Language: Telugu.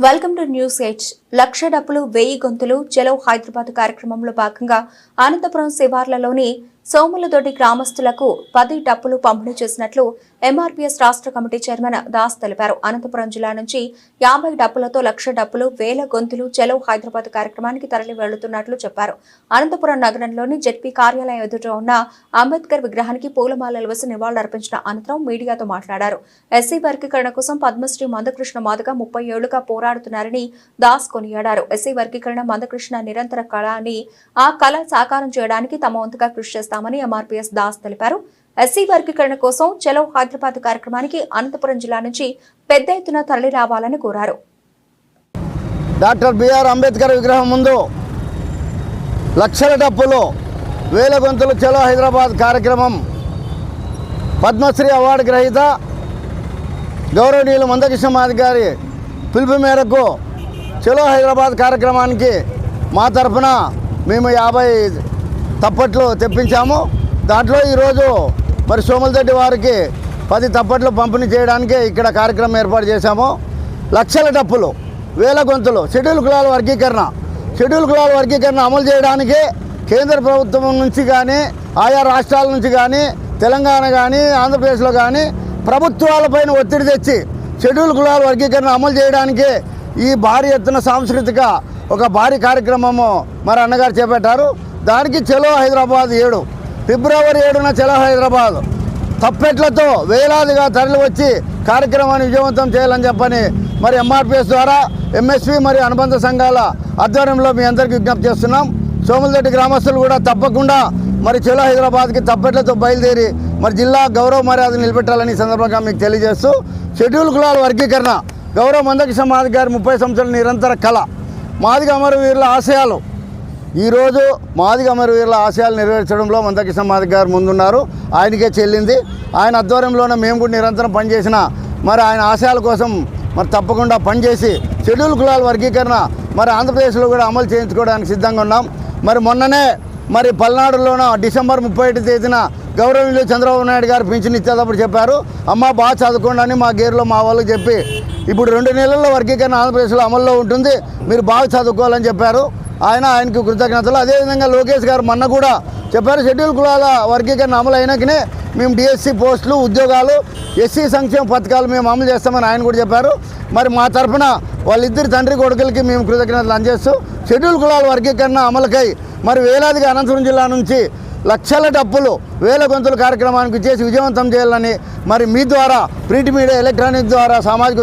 Welcome to news eight. లక్ష డబ్బులు వెయ్యి గొంతులు చలో హైదరాబాద్ కార్యక్రమంలో భాగంగా అనంతపురం శివార్లలోని సోములదొడ్డి గ్రామస్తులకు పది టప్పులు పంపిణీ చేసినట్లు ఎంఆర్పీఎస్ రాష్ట్ర కమిటీ చైర్మన్ దాస్ తెలిపారు. అనంతపురం జిల్లా నుంచి యాభై డప్పులతో లక్ష డప్పులు వేల గొంతులు చెలవు హైదరాబాద్ కార్యక్రమానికి తరలి వెళ్ళుతున్నట్లు చెప్పారు. అనంతపురం నగరంలోని జెడ్పీ కార్యాలయం ఎదుట ఉన్న అంబేద్కర్ విగ్రహానికి పూలమాలలు వేసి నివాళులర్పించిన అనంతరం మీడియాతో మాట్లాడారు. ఎస్సీ వర్గీకరణ కోసం పద్మశ్రీ మందకృష్ణ మాదిగ ముప్పై ఏళ్ళుగా పోరాడుతున్నారని దాస్ కొనియాడారు. ఎస్సీ వర్గీకరణ మందకృష్ణ నిరంతర కళ అని ఆ కళ సాకారం చేయడానికి తమ వంతుగా కృషి చేస్తామని ఎంఆర్పీఎస్ దాస్ తెలిపారు. ఎస్సీ వర్గీకరణ కోసం చలో హైదరాబాద్ కార్యక్రమానికి అనంతపురం జిల్లా నుంచి పెద్ద ఎత్తున తరలి రావాలని కోరారు. డాక్టర్ బిఆర్ అంబేద్కర్ విగ్రహం ముందు లక్షల డబ్బులు వేల గొంతులు చలో హైదరాబాద్ కార్యక్రమం పద్మశ్రీ అవార్డు గ్రహీత గౌరవనీయులు మందకృష్ణ మాది గారి పిలుపు మేరకు చలో హైదరాబాద్ కార్యక్రమానికి మా తరఫున మేము యాభై తప్పట్లు తెప్పించాము. దాంట్లో ఈరోజు మరి సోమలదొడ్డి వారికి పది తప్పట్లు పంపిణీ చేయడానికి ఇక్కడ కార్యక్రమం ఏర్పాటు చేశాము. లక్షల డప్పులు వేల గొంతులు షెడ్యూల్ కులాల వర్గీకరణ షెడ్యూల్ కులాల వర్గీకరణ అమలు చేయడానికి కేంద్ర ప్రభుత్వం నుంచి కానీ ఆయా రాష్ట్రాల నుంచి కానీ తెలంగాణ కానీ ఆంధ్రప్రదేశ్లో కానీ ప్రభుత్వాలపైన ఒత్తిడి తెచ్చి షెడ్యూల్ కులాల వర్గీకరణ అమలు చేయడానికి ఈ భారీ ఎత్తున సాంస్కృతిక ఒక భారీ కార్యక్రమము మరి అన్నగారు చేపట్టారు. దానికి చలో హైదరాబాద్ ఏడు ఫిబ్రవరి ఏడున చలో హైదరాబాద్. తప్పెట్లతో వేలాదిగా తరలి వచ్చి కార్యక్రమాన్ని విజయవంతం చేయాలని చెప్పని మరి ఎంఆర్పిఎస్ ద్వారా ఎంఎస్పి మరియు అనుబంధ సంఘాల ఆధ్వర్యంలో మీ అందరికీ విజ్ఞప్తి చేస్తున్నాం. సోములరెడ్డి గ్రామస్తులు కూడా తప్పకుండా మరి చెలో హైదరాబాద్కి తప్పెట్లతో బయలుదేరి మరి జిల్లా గౌరవ మర్యాద నిలబెట్టాలని సందర్భంగా మీకు తెలియజేస్తూ షెడ్యూల్ కులాల వర్గీకరణ గౌరవ మందకృష్ణ మాది గారి ముప్పై సంవత్సరాల నిరంతర కళ మాదిగ అమరవీరుల ఆశయాలు ఈరోజు మాదిగ అమరవీరుల ఆశయాలు నెరవేర్చడంలో మందకృష్ణ మాదిగ గారు ముందున్నారు. ఆయనకే చెల్లింది. ఆయన ఆధ్వర్యంలోనే మేము కూడా నిరంతరం పనిచేసిన మరి ఆయన ఆశయాల కోసం మరి తప్పకుండా పనిచేసి షెడ్యూల్ కులాల వర్గీకరణ మరి ఆంధ్రప్రదేశ్లో కూడా అమలు చేయించుకోవడానికి సిద్ధంగా ఉన్నాం. మరి మొన్ననే మరి పల్నాడులోన డిసెంబర్ ముప్పై ఒకటి తేదీన గౌరవనీయులు చంద్రబాబు నాయుడు గారు పింఛన్ ఇచ్చేటప్పుడు చెప్పారు. అమ్మ బాగా చదువుకోండి అని మా గేరులో మా వాళ్ళకి చెప్పి ఇప్పుడు రెండు నెలల్లో వర్గీకరణ ఆంధ్రప్రదేశ్లో అమల్లో ఉంటుంది. మీరు బాగా చదువుకోవాలని చెప్పారు. ఆయన ఆయనకు కృతజ్ఞతలు. అదేవిధంగా లోకేష్ గారు మొన్న కూడా చెప్పారు షెడ్యూల్ కులాల వర్గీకరణ అమలు అయినాకనే మేము డిఎస్సి పోస్టులు ఉద్యోగాలు ఎస్సీ సంక్షేమ పథకాలు మేము అమలు చేస్తామని ఆయన కూడా చెప్పారు. మరి మా తరఫున వాళ్ళిద్దరి తండ్రి కొడుకులకి మేము కృతజ్ఞతలు అందజేస్తూ షెడ్యూల్ కులాల వర్గీకరణ అమలుకై మరి వేలాదిగా అనంతపురం జిల్లా నుంచి లక్షల డబ్బులు వేల గొంతుల కార్యక్రమానికి చేసి విజయవంతం చేయాలని మరి మీ ద్వారా ప్రింట్ మీడియా ఎలక్ట్రానిక్ ద్వారా సామాజిక